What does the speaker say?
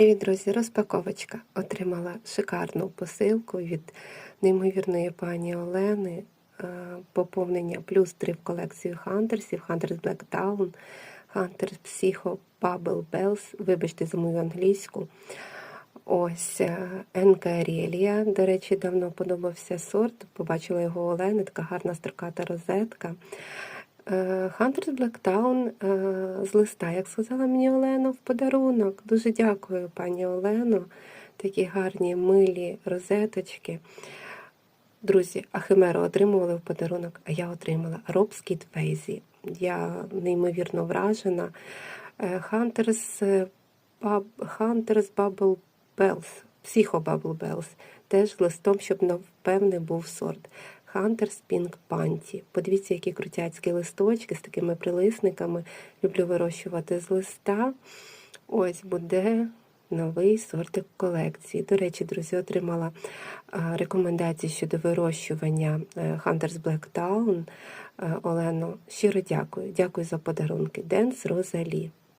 Привіт, друзі, розпаковочка. Отримала шикарну посилку від неймовірної пані Олени. Е, Поповнення плюс 3 в колекцію Хантерсів, Hunters Black Town, Hunters Psycho Bubble Bells. Вибачте за мою англійську. Ось е, До речі, давно подобався сорт. Побачила його Олени, така гарна строката розетка. Hunters Black е, з листа, як сказала мені Олена, в подарунок. Дуже дякую, пані Олено. Такі гарні милі розеточки. Друзі, Ахимеру отримували в подарунок, а я отримала Робскіт Фейзі. Я неймовірно вражена. Bub- Hunters Bubble Bells, Psycho Bubble Bells, теж листом, щоб напевне був сорт. Hunters Pink Panty. Подивіться, які крутяцькі листочки з такими прилисниками. Люблю вирощувати з листа. Ось буде новий сортик колекції. До речі, друзі, отримала рекомендації щодо вирощування е, Hunters Black Town. Е, Олено, щиро дякую. Дякую за подарунки. Денс Розалі.